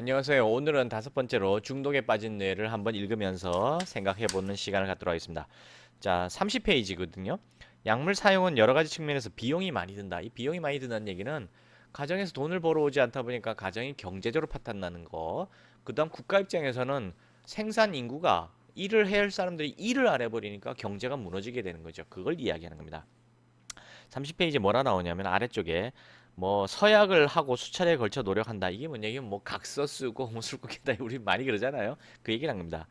안녕하세요. 오늘은 다섯 번째로 중독에 빠진 뇌를 한번 읽으면서 생각해보는 시간을 갖도록 하겠습니다. 자, 30페이지거든요. 약물 사용은 여러 가지 측면에서 비용이 많이 든다. 이 비용이 많이 든다는 얘기는 가정에서 돈을 벌어오지 않다 보니까 가정이 경제적으로 파탄나는 거. 그 다음 국가 입장에서는 생산 인구가 일을 해야 할 사람들이 일을 안 해버리니까 경제가 무너지게 되는 거죠. 그걸 이야기하는 겁니다. 30페이지 뭐라 나오냐면 아래쪽에 뭐 서약을 하고 수차례에 걸쳐 노력한다. 이게 뭔 얘기면 뭐 각서 쓰고 뭐 술국이다. 우리 많이 그러잖아요. 그 얘기를 한 겁니다.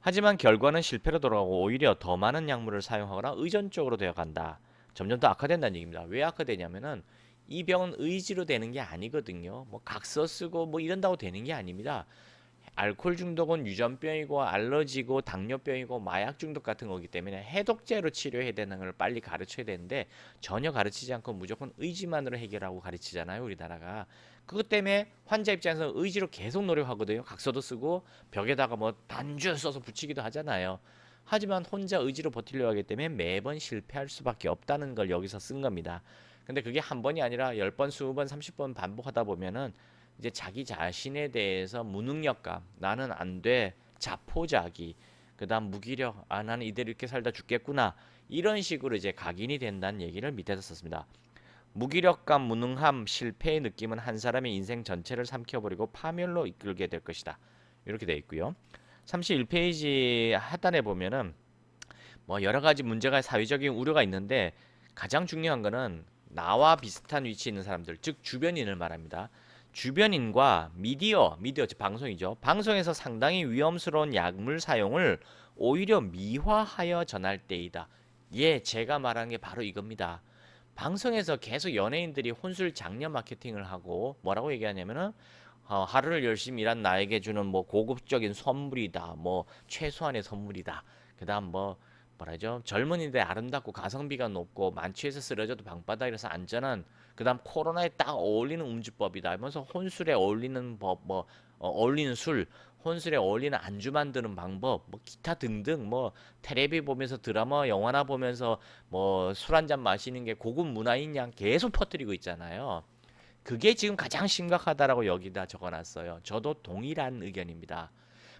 하지만 결과는 실패로 돌아가고 오히려 더 많은 약물을 사용하거나 의존적으로 되어 간다. 점점 더 악화된다는 얘기입니다. 왜 악화되냐면은 이 병은 의지로 되는 게 아니거든요. 뭐 각서 쓰고 뭐 이런다고 되는 게 아닙니다. 알코올 중독은 유전병이고 알러지고 당뇨병이고 마약 중독 같은 거기 때문에 해독제로 치료해야 되는 걸 빨리 가르쳐야 되는데 전혀 가르치지 않고 무조건 의지만으로 해결하고 가르치잖아요 우리나라가. 그것 때문에 환자 입장에서 의지로 계속 노력하거든요. 각서도 쓰고 벽에다가 뭐 단주 써서 붙이기도 하잖아요. 하지만 혼자 의지로 버티려고 하기 때문에 매번 실패할 수밖에 없다는 걸 여기서 쓴 겁니다. 근데 그게 한 번이 아니라 10번, 20번, 30번 반복하다 보면은 이제 자기 자신에 대해서 무능력감, 나는 안 돼, 자포자기, 그다음 무기력, 아 나는 이대로 이렇게 살다 죽겠구나 이런 식으로 이제 각인이 된다는 얘기를 밑에서 썼습니다. 무기력감, 무능함, 실패의 느낌은 한 사람의 인생 전체를 삼켜버리고 파멸로 이끌게 될 것이다. 이렇게 되어 있고요. 31페이지 하단에 보면은 뭐 여러 가지 문제가 사회적인 우려가 있는데 가장 중요한 거는 나와 비슷한 위치에 있는 사람들, 즉 주변인을 말합니다. 주변인과 미디어, 미디어 즉 방송이죠. 방송에서 상당히 위험스러운 약물 사용을 오히려 미화하여 전할 때이다. 예, 제가 말한 게 바로 이겁니다. 방송에서 계속 연예인들이 혼술 장려 마케팅을 하고 뭐라고 얘기하냐면은 어, 하루를 열심히 일한 나에게 주는 뭐 고급적인 선물이다. 뭐 최소한의 선물이다. 그다음 뭐 뭐라죠? 젊은이들 아름답고 가성비가 높고 만취해서 쓰러져도 방바닥이라서 안전한 그다음 코로나에 딱 어울리는 음주법이다. 하면서 혼술에 어울리는 법, 뭐 어, 어울리는 술, 혼술에 어울리는 안주 만드는 방법, 뭐 기타 등등 뭐 테레비 보면서 드라마, 영화나 보면서 뭐 술 한 잔 마시는 게 고급 문화인 양 계속 퍼뜨리고 있잖아요. 그게 지금 가장 심각하다라고 여기다 적어놨어요. 저도 동일한 의견입니다.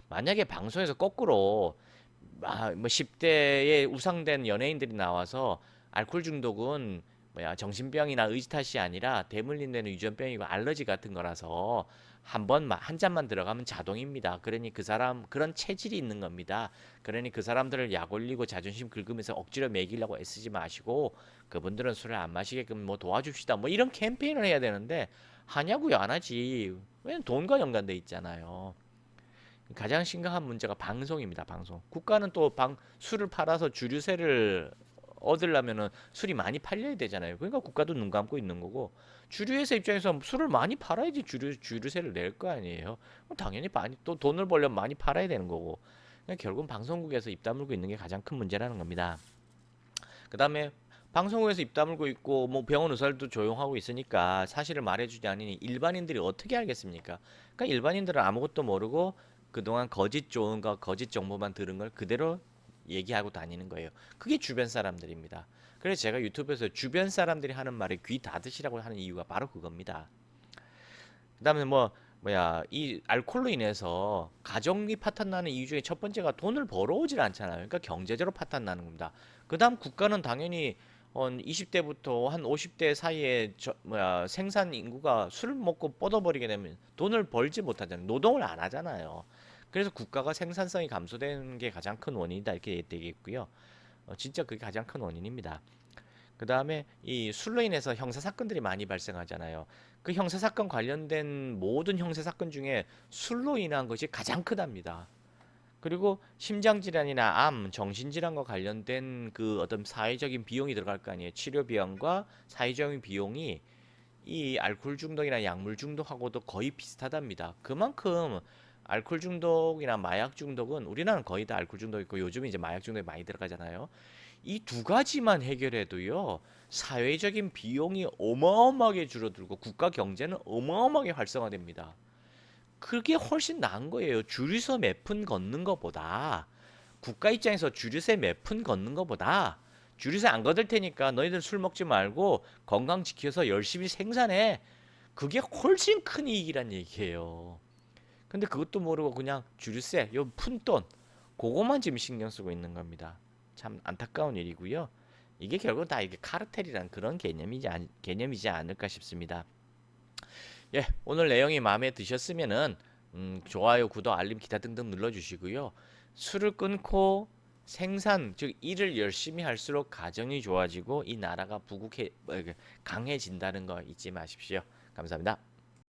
만약에 방송에서 거꾸로 아, 뭐 10대에 우상된 연예인들이 나와서 알코올 중독은 뭐야 정신병이나 의지 탓이 아니라 대물림되는 유전병이고 알러지 같은 거라서 한 번만 한 잔만 들어가면 자동입니다. 그러니 그 사람 그런 체질이 있는 겁니다. 그러니 그 사람들을 약 올리고 자존심 긁으면서 억지로 매기려고 애쓰지 마시고 그분들은 술을 안 마시게끔 뭐 도와줍시다. 뭐 이런 캠페인을 해야 되는데 하냐고요 안 하지. 왜냐면 돈과 연관돼 있잖아요. 가장 심각한 문제가 방송입니다. 방송. 국가는 또 방 술을 팔아서 주류세를 얻으려면은 술이 많이 팔려야 되잖아요. 그러니까 국가도 눈 감고 있는 거고 주류회사 입장에서 술을 많이 팔아야지 주류 주류세를 낼 거 아니에요. 당연히 많이 또 돈을 벌려면 많이 팔아야 되는 거고. 그러니까 결국은 방송국에서 입 다물고 있는 게 가장 큰 문제라는 겁니다. 그다음에 방송국에서 입 다물고 있고 뭐 병원 의사들도 조용하고 있으니까 사실을 말해주지 않으니 일반인들이 어떻게 알겠습니까? 그러니까 일반인들은 아무것도 모르고 그동안 거짓 거, 거짓 정보만 들은 걸 그대로 얘기하고 다니는 거예요. 그게 주변 사람들입니다. 그래서 제가 유튜브에서 주변 사람들이 하는 말에 귀 닫으시라고 하는 이유가 바로 그겁니다. 그 다음에 뭐 뭐야 이 알코올로 인해서 가정이 파탄 나는 이유 중에 첫 번째가 돈을 벌어오질 않잖아요. 그러니까 경제적으로 파탄 나는 겁니다. 그 다음 국가는 당연히 한 20대부터 한 50대 사이에 저 뭐야 생산 인구가 술 먹고 뻗어버리게 되면 돈을 벌지 못하잖아요. 노동을 안 하잖아요. 그래서 국가가 생산성이 감소되는 게 가장 큰 원인이다 이렇게 되겠고요. 어, 진짜 그게 가장 큰 원인입니다. 그 다음에 이 술로 인해서 형사 사건들이 많이 발생하잖아요. 그 형사 사건 관련된 모든 형사 사건 중에 술로 인한 것이 가장 크답니다. 그리고 심장 질환이나 암, 정신 질환과 관련된 그 어떤 사회적인 비용이 들어갈 거 아니에요. 치료 비용과 사회적인 비용이 이 알코올 중독이나 약물 중독하고도 거의 비슷하답니다. 그만큼 알코올 중독이나 마약 중독은 우리나라는 거의 다 알코올 중독 있고 요즘 이제 마약 중독이 많이 들어가잖아요. 이 두 가지만 해결해도요 사회적인 비용이 어마어마하게 줄어들고 국가 경제는 어마어마하게 활성화됩니다. 그게 훨씬 나은 거예요. 줄여서 몇푼 걷는 것보다 국가 입장에서 줄여서 몇푼 걷는 것보다 줄여서 안 걷을 테니까 너희들 술 먹지 말고 건강 지켜서 열심히 생산해. 그게 훨씬 큰 이익이란 얘기예요. 근데 그것도 모르고 그냥 주류세, 요 푼돈 그것만 지금 신경 쓰고 있는 겁니다. 참 안타까운 일이고요. 이게 결국 다 이게 카르텔이란 그런 개념이지 않, 개념이지 않을까 싶습니다. 예, 오늘 내용이 마음에 드셨으면은 음, 좋아요, 구독, 알림, 기타 등등 눌러주시고요. 술을 끊고 생산, 즉 일을 열심히 할수록 가정이 좋아지고 이 나라가 부국해 어, 그 강해진다는 거 잊지 마십시오. 감사합니다.